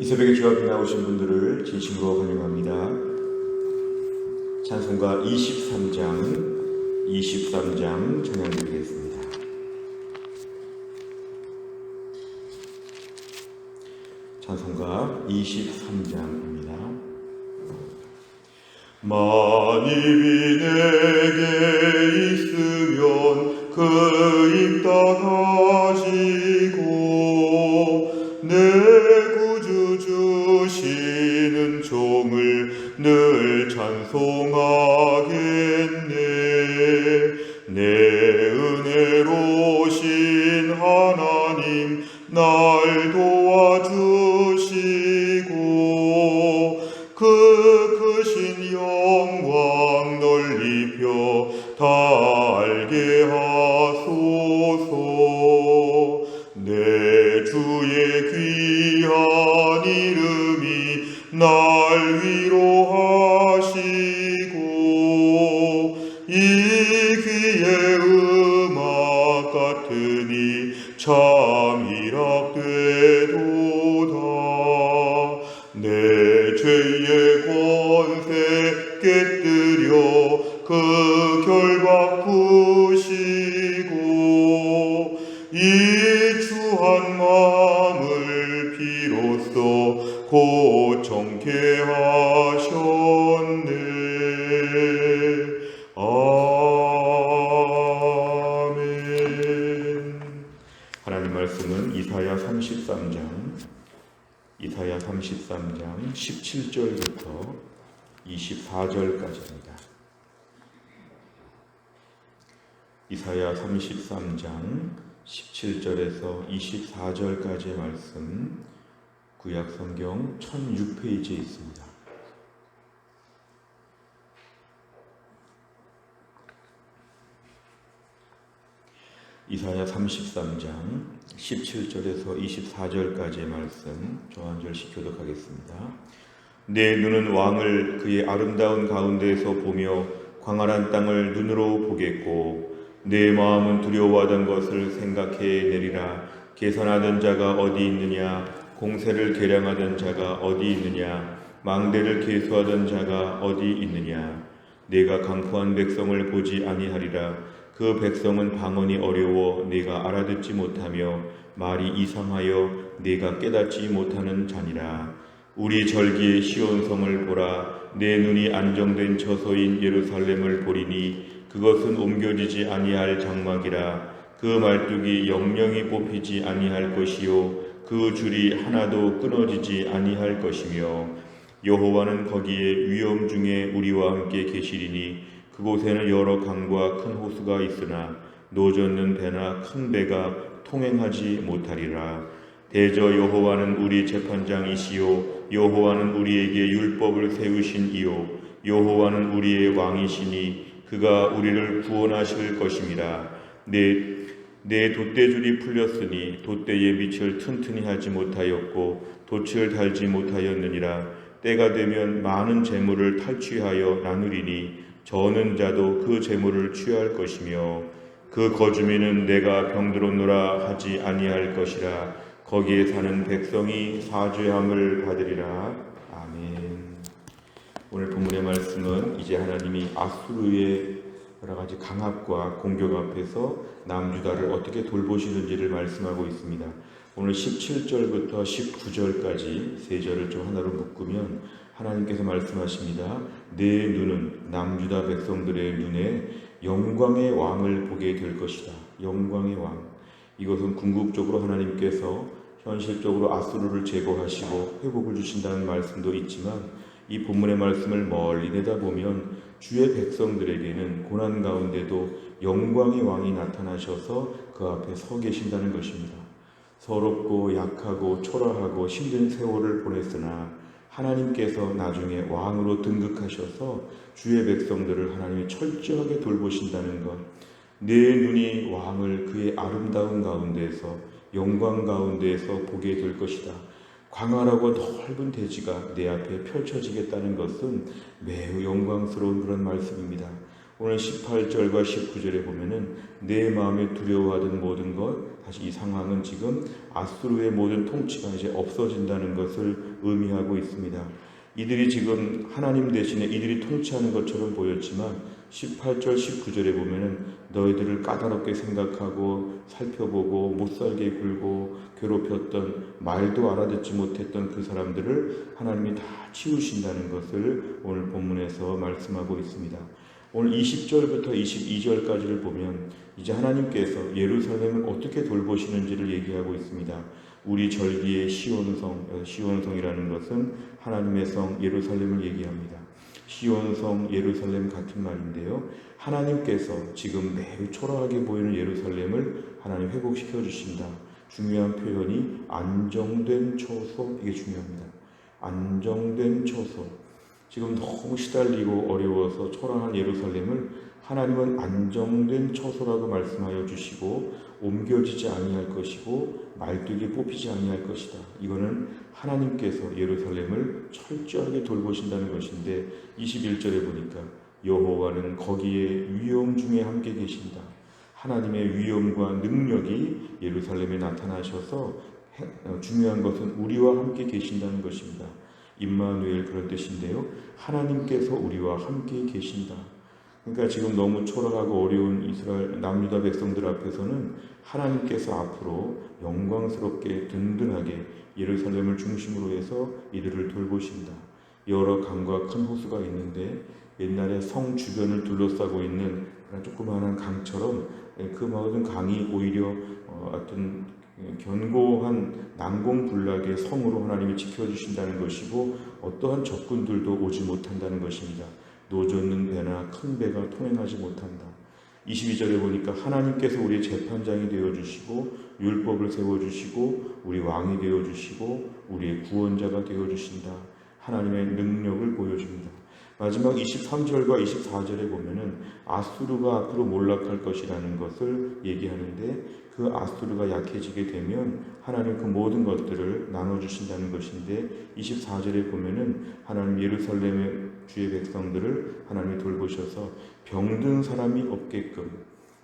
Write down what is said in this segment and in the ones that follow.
이 새벽에 주 앞에 나오신 분들을 진심으로 환영합니다. 찬송가 23장, 23장 찬양 드리겠습니다. 찬송가 23장입니다. 만입이 내게 있으면 그 입다가 은혜로 24절까지입니다. 이사야 33장 17절에서 24절까지의 말씀 구약 성경 1006페이지에 있습니다. 이사야 33장 17절에서 24절까지의 말씀 저한 절씩 교독하겠습니다. 내 눈은 왕을 그의 아름다운 가운데에서 보며 광활한 땅을 눈으로 보겠고 내 마음은 두려워하던 것을 생각해 내리라. 계산하던 자가 어디 있느냐? 공세를 계량하던 자가 어디 있느냐? 망대를 계수하던 자가 어디 있느냐? 내가 강포한 백성을 보지 아니하리라. 그 백성은 방언이 어려워 내가 알아듣지 못하며 말이 이상하여 내가 깨닫지 못하는 자니라 우리 절기의 시온성을 보라. 내 눈이 안정된 처소인 예루살렘을 보리니 그것은 옮겨지지 아니할 장막이라. 그 말뚝이 영영이 뽑히지 아니할 것이요. 그 줄이 하나도 끊어지지 아니할 것이며 여호와는 거기에 위험 중에 우리와 함께 계시리니 그곳에는 여러 강과 큰 호수가 있으나 노젓는 배나 큰 배가 통행하지 못하리라 대저 여호와는 우리 재판장이시요 여호와는 우리에게 율법을 세우신 이요 여호와는 우리의 왕이시니 그가 우리를 구원하실 것임이라 내, 내 돛대줄이 풀렸으니 돛대의 밑을 튼튼히 하지 못하였고 돛을 달지 못하였느니라. 때가 되면 많은 재물을 탈취하여 나누리니 저는 자도 그 재물을 취할 것이며 그 거주민은 내가 병들었노라 하지 아니할 것이라 거기에 사는 백성이 사죄함을 받으리라 아멘. 오늘 본문의 말씀은 이제 하나님이 아수르의 여러 가지 강압과 공격 앞에서 남유다를 어떻게 돌보시는지를 말씀하고 있습니다. 오늘 17절부터 19절까지 세 절을 좀 하나로 묶으면 하나님께서 말씀하십니다. 내 눈은 남유다 백성들의 눈에 영광의 왕을 보게 될 것이다. 영광의 왕. 이것은 궁극적으로 하나님께서 현실적으로 아수르를 제거하시고 회복을 주신다는 말씀도 있지만 이 본문의 말씀을 멀리 내다보면 주의 백성들에게는 고난 가운데도 영광의 왕이 나타나셔서 그 앞에 서 계신다는 것입니다. 서럽고 약하고 초라하고 힘든 세월을 보냈으나 하나님께서 나중에 왕으로 등극하셔서 주의 백성들을 하나님이 철저하게 돌보신다는 것. 내 눈이 왕을 그의 아름다운 가운데에서 영광 가운데에서 보게 될 것이다. 광활하고 넓은 대지가 내 앞에 펼쳐지겠다는 것은 매우 영광스러운 그런 말씀입니다. 오늘 18절과 19절에 보면은 내 마음에 두려워하던 모든 것 다시 이 상황은 지금 아수르의 모든 통치가 이제 없어진다는 것을 의미하고 있습니다. 이들이 지금 하나님 대신에 이들이 통치하는 것처럼 보였지만 18절 19절에 보면은 너희들을 까다롭게 생각하고 살펴보고 못살게 굴고 괴롭혔던 말도 알아듣지 못했던 그 사람들을 하나님이 다 치우신다는 것을 오늘 본문에서 말씀하고 있습니다. 오늘 20절부터 22절까지를 보면 이제 하나님께서 예루살렘을 어떻게 돌보시는지를 얘기하고 있습니다. 우리 절기의 시온성, 시온성이라는 것은 하나님의 성 예루살렘을 얘기합니다. 시온성 예루살렘 같은 말인데요. 하나님께서 지금 매우 초라하게 보이는 예루살렘을 하나님 회복시켜 주신다. 중요한 표현이 안정된 처소 이게 중요합니다. 안정된 처소. 지금 너무 시달리고 어려워서 초라한 예루살렘을 하나님은 안정된 처소라고 말씀하여 주시고 옮겨지지 아니할 것이고 말뚝이 뽑히지 아니할 것이다. 이거는 하나님께서 예루살렘을 철저하게 돌보신다는 것인데 21절에 보니까 여호와는 거기에 위엄 중에 함께 계신다. 하나님의 위엄과 능력이 예루살렘에 나타나셔서 해- 중요한 것은 우리와 함께 계신다는 것입니다. 임마누엘 그런 뜻인데요. 하나님께서 우리와 함께 계신다. 그러니까 지금 너무 초라하고 어려운 이스라엘 남유다 백성들 앞에서는 하나님께서 앞으로 영광스럽게 든든하게 예루살렘을 중심으로 해서 이들을 돌보신다. 여러 강과 큰 호수가 있는데 옛날에 성 주변을 둘러싸고 있는 그런 조그마한 강처럼 그 모든 강이 오히려 어, 어떤 견고한 난공불락의 성으로 하나님이 지켜주신다는 것이고 어떠한 적군들도 오지 못한다는 것입니다. 노젓는 배나 큰 배가 통행하지 못한다. 22절에 보니까 하나님께서 우리의 재판장이 되어 주시고 율법을 세워 주시고 우리 왕이 되어 주시고 우리의 구원자가 되어 주신다. 하나님의 능력을 보여줍니다. 마지막 23절과 24절에 보면은 아수르가 앞으로 몰락할 것이라는 것을 얘기하는데 그 아수르가 약해지게 되면 하나님 그 모든 것들을 나눠 주신다는 것인데 24절에 보면은 하나님 예루살렘의 주의 백성들을 하나님이 돌보셔서 병든 사람이 없게끔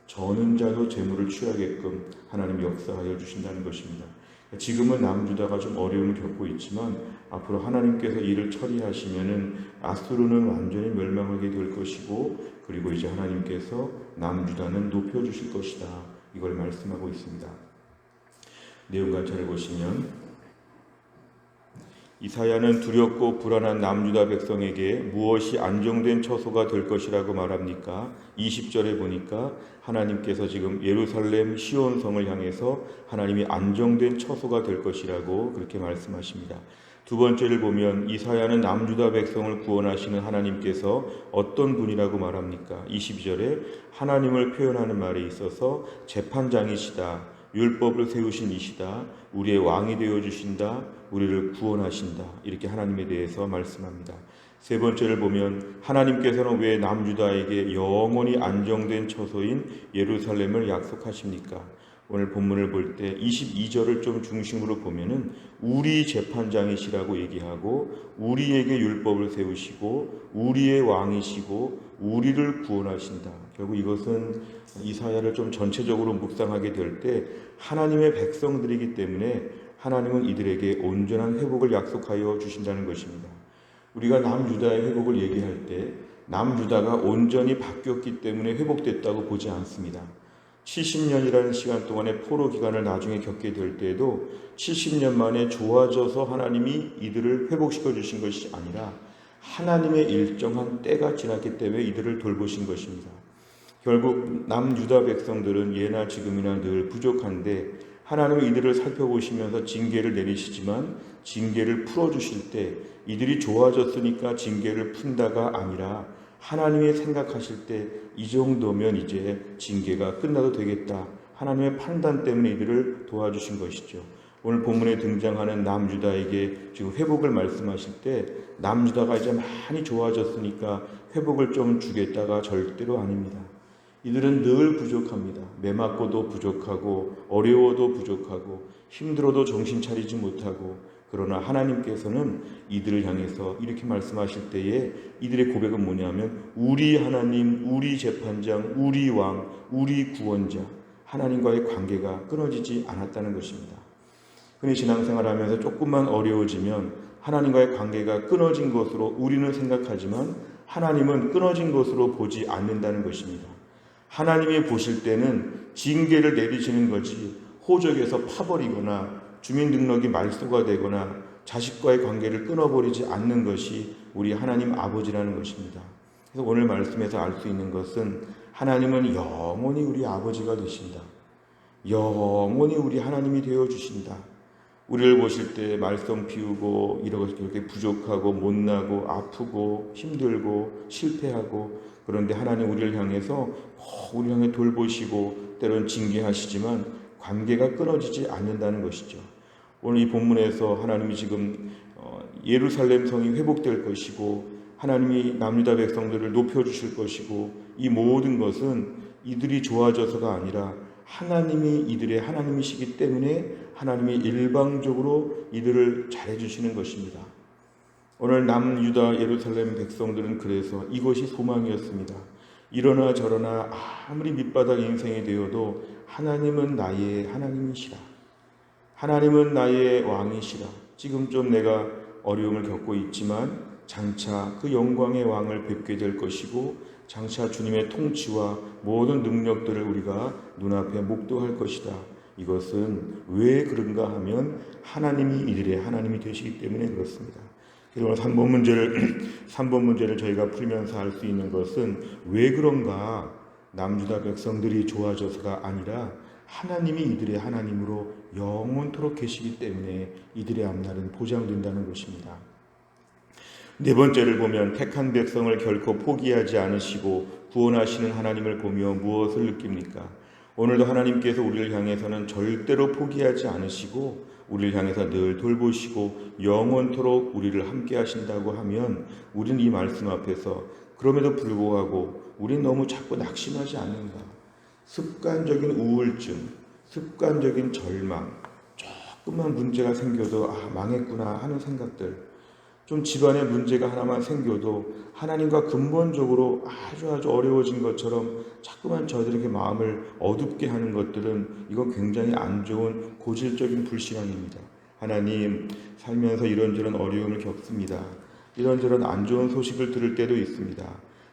저는 자도 재물을 취하게끔 하나님 역사하여 주신다는 것입니다. 지금은 남주다가 좀 어려움을 겪고 있지만 앞으로 하나님께서 이를 처리하시면은 아수르는 완전히 멸망하게 될 것이고 그리고 이제 하나님께서 남주다는 높여 주실 것이다. 이걸 말씀하고 있습니다. 내용 관찰을 보시면 이사야는 두렵고 불안한 남주다 백성에게 무엇이 안정된 처소가 될 것이라고 말합니까? 20절에 보니까 하나님께서 지금 예루살렘 시온성을 향해서 하나님이 안정된 처소가 될 것이라고 그렇게 말씀하십니다. 두 번째를 보면 이사야는 남주다 백성을 구원하시는 하나님께서 어떤 분이라고 말합니까? 22절에 하나님을 표현하는 말에 있어서 재판장이시다. 율법을 세우신 이시다. 우리의 왕이 되어 주신다. 우리를 구원하신다. 이렇게 하나님에 대해서 말씀합니다. 세 번째를 보면 하나님께서는 왜 남주다에게 영원히 안정된 처소인 예루살렘을 약속하십니까? 오늘 본문을 볼 때 22절을 좀 중심으로 보면은 우리 재판장이시라고 얘기하고 우리에게 율법을 세우시고 우리의 왕이시고 우리를 구원하신다. 결국 이것은 이사야를 좀 전체적으로 묵상하게 될 때 하나님의 백성들이기 때문에 하나님은 이들에게 온전한 회복을 약속하여 주신다는 것입니다. 우리가 남유다의 회복을 얘기할 때 남유다가 온전히 바뀌었기 때문에 회복됐다고 보지 않습니다. 70년이라는 시간 동안의 포로 기간을 나중에 겪게 될 때에도 70년 만에 좋아져서 하나님이 이들을 회복시켜 주신 것이 아니라 하나님의 일정한 때가 지났기 때문에 이들을 돌보신 것입니다. 결국 남유다 백성들은 예나 지금이나 늘 부족한데 하나님은 이들을 살펴보시면서 징계를 내리시지만 징계를 풀어주실 때 이들이 좋아졌으니까 징계를 푼다가 아니라 하나님이 생각하실 때 이 정도면 이제 징계가 끝나도 되겠다. 하나님의 판단 때문에 이들을 도와주신 것이죠. 오늘 본문에 등장하는 남유다에게 지금 회복을 말씀하실 때 남유다가 이제 많이 좋아졌으니까 회복을 좀 주겠다가 절대로 아닙니다. 이들은 늘 부족합니다. 매맞고도 부족하고 어려워도 부족하고 힘들어도 정신 차리지 못하고 그러나 하나님께서는 이들을 향해서 이렇게 말씀하실 때에 이들의 고백은 뭐냐면 우리 하나님, 우리 재판장, 우리 왕, 우리 구원자 하나님과의 관계가 끊어지지 않았다는 것입니다. 흔히 신앙생활하면서 조금만 어려워지면 하나님과의 관계가 끊어진 것으로 우리는 생각하지만 하나님은 끊어진 것으로 보지 않는다는 것입니다. 하나님이 보실 때는 징계를 내리시는 것이 호적에서 파버리거나 주민등록이 말소가 되거나 자식과의 관계를 끊어버리지 않는 것이 우리 하나님 아버지라는 것입니다. 그래서 오늘 말씀에서 알 수 있는 것은 하나님은 영원히 우리 아버지가 되신다. 영원히 우리 하나님이 되어 주신다. 우리를 보실 때 말썽 피우고 이렇게 부족하고 못나고 아프고 힘들고 실패하고 그런데 하나님 우리를 향해서 우리 향해 돌보시고 때론 징계하시지만 관계가 끊어지지 않는다는 것이죠. 오늘 이 본문에서 하나님이 지금 어, 예루살렘 성이 회복될 것이고 하나님이 남유다 백성들을 높여 주실 것이고 이 모든 것은 이들이 좋아져서가 아니라 하나님이 이들의 하나님이시기 때문에 하나님이 일방적으로 이들을 잘해 주시는 것입니다. 오늘 남유다 예루살렘 백성들은 그래서 이것이 소망이었습니다. 이러나 저러나 아무리 밑바닥 인생이 되어도 하나님은 나의 하나님이시라. 하나님은 나의 왕이시라. 지금 좀 내가 어려움을 겪고 있지만 장차 그 영광의 왕을 뵙게 될 것이고 장차 주님의 통치와 모든 능력들을 우리가 눈앞에 목도할 것이다. 이것은 왜 그런가 하면 하나님이 이들의 하나님이 되시기 때문에 그렇습니다. 그리고 3번 문제를 3번 문제를 저희가 풀면서 알수 있는 것은 왜 그런가 남주다 백성들이 좋아져서가 아니라 하나님이 이들의 하나님으로 영원토록 계시기 때문에 이들의 앞날은 보장된다는 것입니다. 네 번째를 보면 택한 백성을 결코 포기하지 않으시고 구원하시는 하나님을 보며 무엇을 느낍니까? 오늘도 하나님께서 우리를 향해서는 절대로 포기하지 않으시고 우리를 향해서 늘 돌보시고 영원토록 우리를 함께 하신다고 하면 우리는 이 말씀 앞에서 그럼에도 불구하고 우리는 너무 자꾸 낙심하지 않는가? 습관적인 우울증, 습관적인 절망, 조금만 문제가 생겨도 아 망했구나 하는 생각들 좀 집안에 문제가 하나만 생겨도 하나님과 근본적으로 아주 아주 어려워진 것처럼 자꾸만 저들에게 마음을 어둡게 하는 것들은 이건 굉장히 안 좋은 고질적인 불신앙입니다. 하나님 살면서 이런저런 어려움을 겪습니다. 이런저런 안 좋은 소식을 들을 때도 있습니다.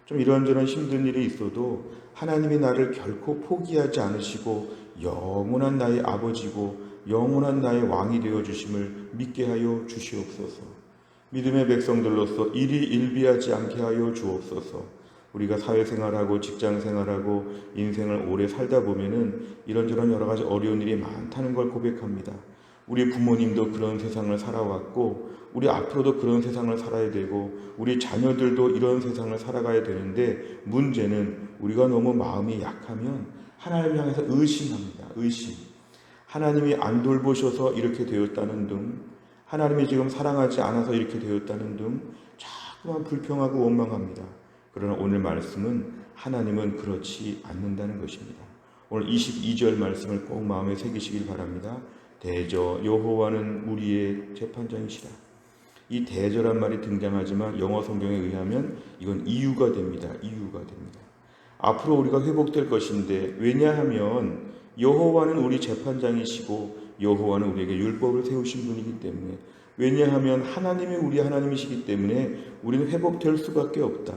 좀 이런저런 힘든 일이 있어도 하나님이 나를 결코 포기하지 않으시고 영원한 나의 아버지고 영원한 나의 왕이 되어 주심을 믿게 하여 주시옵소서. 믿음의 백성들로서 일이 일비하지 않게 하여 주옵소서. 우리가 사회생활하고 직장생활하고 인생을 오래 살다 보면은 이런저런 여러 가지 어려운 일이 많다는 걸 고백합니다. 우리 부모님도 그런 세상을 살아왔고 우리 앞으로도 그런 세상을 살아야 되고 우리 자녀들도 이런 세상을 살아가야 되는데 문제는 우리가 너무 마음이 약하면 하나님 향해서 의심합니다. 의심. 하나님이 안 돌보셔서 이렇게 되었다는 등 하나님이 지금 사랑하지 않아서 이렇게 되었다는 등 자꾸만 불평하고 원망합니다. 그러나 오늘 말씀은 하나님은 그렇지 않는다는 것입니다. 오늘 22절 말씀을 꼭 마음에 새기시길 바랍니다. 대저 여호와는 우리의 재판장이시라. 이 대저란 말이 등장하지만 영어 성경에 의하면 이건 이유가 됩니다. 이유가 됩니다. 앞으로 우리가 회복될 것인데 왜냐하면 여호와는 우리 재판장이시고 여호와는 우리에게 율법을 세우신 분이기 때문에 왜냐하면 하나님이 우리 하나님이시기 때문에 우리는 회복될 수밖에 없다.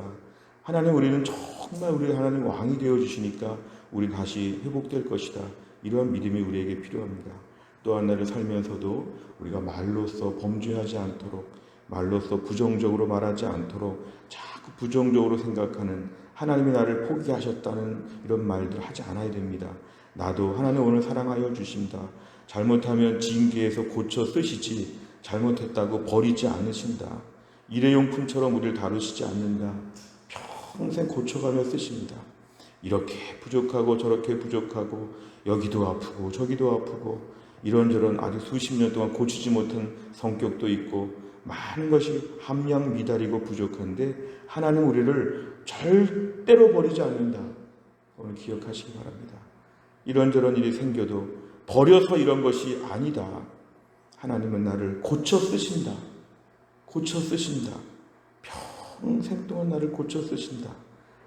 하나님 우리는 정말 우리 하나님 왕이 되어 주시니까 우리 다시 회복될 것이다. 이러한 믿음이 우리에게 필요합니다. 또한 나를 살면서도 우리가 말로써 범죄하지 않도록 말로써 부정적으로 말하지 않도록 자꾸 부정적으로 생각하는 하나님이 나를 포기하셨다는 이런 말들 하지 않아야 됩니다. 나도 하나님 오늘 사랑하여 주신다. 잘못하면 징계에서 고쳐 쓰시지 잘못했다고 버리지 않으신다. 일회용품처럼 우리를 다루시지 않는다. 평생 고쳐가며 쓰십니다. 이렇게 부족하고 저렇게 부족하고 여기도 아프고 저기도 아프고 이런저런 아주 수십 년 동안 고치지 못한 성격도 있고 많은 것이 함량 미달이고 부족한데 하나님 우리를 절대로 버리지 않는다. 오늘 기억하시기 바랍니다. 이런저런 일이 생겨도 버려서 이런 것이 아니다. 하나님은 나를 고쳐 쓰신다. 고쳐 쓰신다. 평생 동안 나를 고쳐 쓰신다.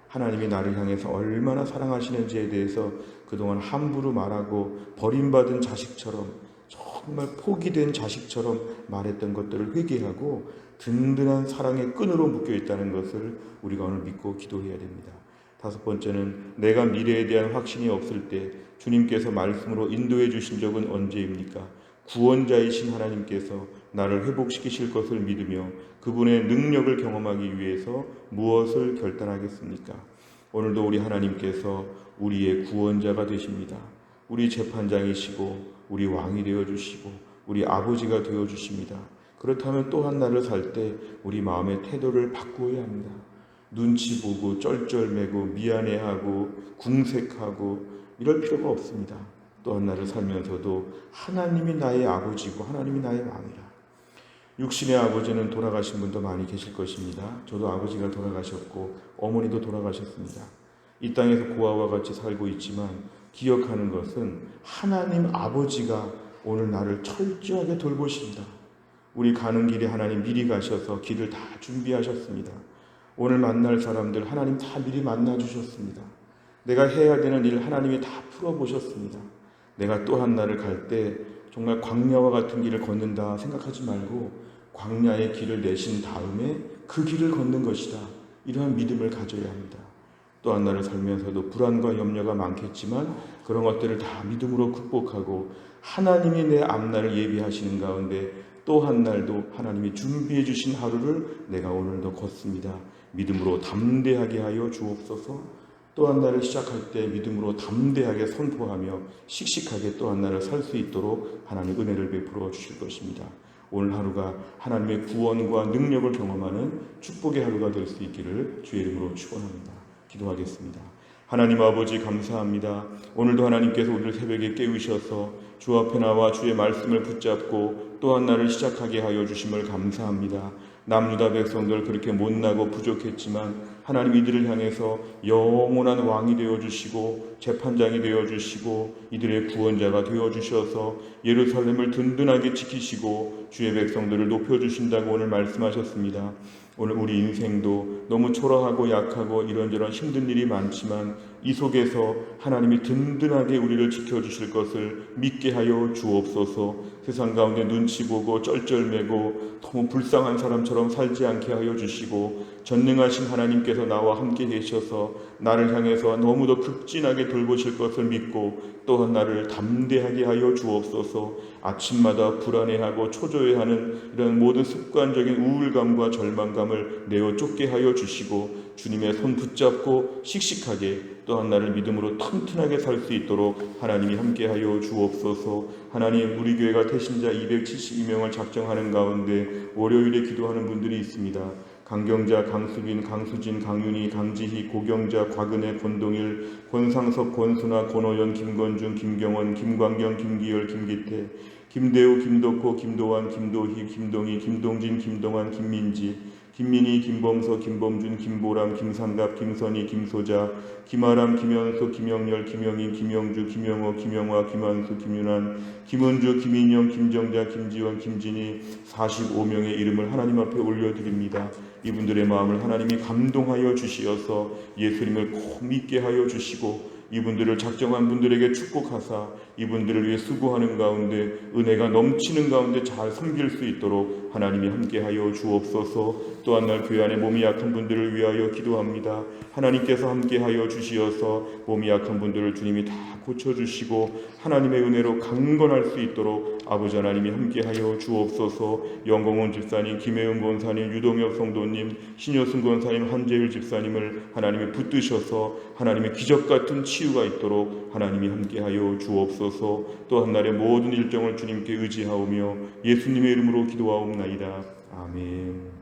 하나님이 나를 향해서 얼마나 사랑하시는지에 대해서 그동안 함부로 말하고 버림받은 자식처럼 정말 포기된 자식처럼 말했던 것들을 회개하고 든든한 사랑의 끈으로 묶여 있다는 것을 우리가 오늘 믿고 기도해야 됩니다. 다섯 번째는 내가 미래에 대한 확신이 없을 때 주님께서 말씀으로 인도해 주신 적은 언제입니까? 구원자이신 하나님께서 나를 회복시키실 것을 믿으며 그분의 능력을 경험하기 위해서 무엇을 결단하겠습니까? 오늘도 우리 하나님께서 우리의 구원자가 되십니다. 우리 재판장이시고 우리 왕이 되어 주시고 우리 아버지가 되어 주십니다. 그렇다면 또 한 날을 살 때 우리 마음의 태도를 바꾸어야 합니다. 눈치 보고 쩔쩔매고 미안해하고 궁색하고 이럴 필요가 없습니다. 또한 날을 살면서도 하나님이 나의 아버지고 하나님이 나의 왕이라. 육신의 아버지는 돌아가신 분도 많이 계실 것입니다. 저도 아버지가 돌아가셨고 어머니도 돌아가셨습니다. 이 땅에서 고아와 같이 살고 있지만 기억하는 것은 하나님 아버지가 오늘 나를 철저하게 돌보신다. 우리 가는 길에 하나님 미리 가셔서 길을 다 준비하셨습니다. 오늘 만날 사람들 하나님 다 미리 만나 주셨습니다. 내가 해야 되는 일 하나님이 다 풀어 보셨습니다. 내가 또 한 날을 갈 때 정말 광야와 같은 길을 걷는다 생각하지 말고 광야의 길을 내신 다음에 그 길을 걷는 것이다. 이러한 믿음을 가져야 합니다. 또 한 날을 살면서도 불안과 염려가 많겠지만 그런 것들을 다 믿음으로 극복하고 하나님이 내 앞날을 예비하시는 가운데 또 한 날도 하나님이 준비해 주신 하루를 내가 오늘도 걷습니다. 믿음으로 담대하게 하여 주옵소서. 또한 날을 시작할 때 믿음으로 담대하게 선포하며 씩씩하게 또한 날을 살 수 있도록 하나님 은혜를 베풀어 주실 것입니다. 오늘 하루가 하나님의 구원과 능력을 경험하는 축복의 하루가 될 수 있기를 주의 이름으로 축원합니다. 기도하겠습니다. 하나님 아버지 감사합니다. 오늘도 하나님께서 우리를 새벽에 깨우셔서 주 앞에 나와 주의 말씀을 붙잡고 또한 날을 시작하게 하여 주심을 감사합니다. 남유다 백성들 그렇게 못나고 부족했지만 하나님 이들을 향해서 영원한 왕이 되어 주시고 재판장이 되어 주시고 이들의 구원자가 되어 주셔서 예루살렘을 든든하게 지키시고 주의 백성들을 높여 주신다고 오늘 말씀하셨습니다. 오늘 우리 인생도 너무 초라하고 약하고 이런저런 힘든 일이 많지만 이 속에서 하나님이 든든하게 우리를 지켜주실 것을 믿게 하여 주옵소서. 세상 가운데 눈치 보고 쩔쩔매고 너무 불쌍한 사람처럼 살지 않게 하여 주시고 전능하신 하나님께서 나와 함께 계셔서 나를 향해서 너무도 극진하게 돌보실 것을 믿고 또한 나를 담대하게 하여 주옵소서 아침마다 불안해하고 초조해하는 이런 모든 습관적인 우울감과 절망감을 내어 쫓게 하여 주시고 주님의 손 붙잡고 씩씩하게 또한 나를 믿음으로 튼튼하게 살 수 있도록 하나님이 함께하여 주옵소서. 하나님 우리 교회가 태신자 272명을 작정하는 가운데 월요일에 기도하는 분들이 있습니다. 강경자, 강수빈, 강수진, 강윤희, 강지희, 고경자, 곽은혜, 권동일, 권상석, 권순아, 권호연, 김건중, 김경원, 김광경, 김기열, 김기태, 김대우, 김덕호, 김도환, 김도희, 김동희, 김동진, 김동환, 김민지, 김민희, 김범서, 김범준, 김보람, 김상갑, 김선희, 김소자, 김아람, 김현수, 김영렬, 김영인, 김영주, 김영호, 김영화, 김한수, 김윤환, 김은주, 김인영, 김정자, 김지원, 김진희 45명의 이름을 하나님 앞에 올려드립니다. 이분들의 마음을 하나님이 감동하여 주시어서 예수님을 꼭 믿게 하여 주시고 이분들을 작정한 분들에게 축복하사 이분들을 위해 수고하는 가운데 은혜가 넘치는 가운데 잘 섬길 수 있도록 하나님이 함께하여 주옵소서. 또한 날 교회 안에 몸이 약한 분들을 위하여 기도합니다. 하나님께서 함께하여 주시어서 몸이 약한 분들을 주님이 다 고쳐주시고 하나님의 은혜로 강건할 수 있도록 아버지 하나님이 함께하여 주옵소서. 영공원 집사님, 김혜은 권사님, 유동엽 성도님, 신효승 권사님, 한재율 집사님을 하나님이 붙드셔서 하나님의 기적 같은 치유가 있도록 하나님이 함께하여 주옵소서 또 한 날의 모든 일정을 주님께 의지하오며 예수님의 이름으로 기도하옵나이다. 아멘.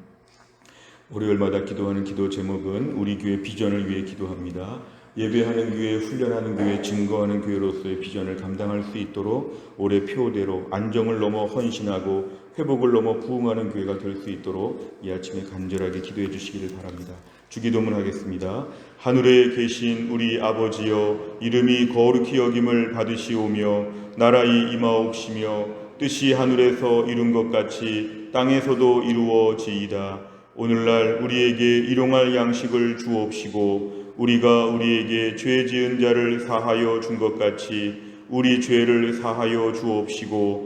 월요일마다 기도하는 기도 제목은 우리 교회 비전을 위해 기도합니다. 예배하는 교회, 훈련하는 교회, 증거하는 교회로서의 비전을 감당할 수 있도록 올해 표대로 안정을 넘어 헌신하고 회복을 넘어 부흥하는 교회가 될 수 있도록 이 아침에 간절하게 기도해 주시기를 바랍니다. 주기도문 하겠습니다. 하늘에 계신 우리 아버지여 이름이 거룩히 여김을 받으시오며 나라의 임하옵시며 뜻이 하늘에서 이룬 것 같이 땅에서도 이루어지이다. 오늘날 우리에게 일용할 양식을 주옵시고 우리가 우리에게 죄 지은 자를 사하여 준 것 같이 우리 죄를 사하여 주옵시고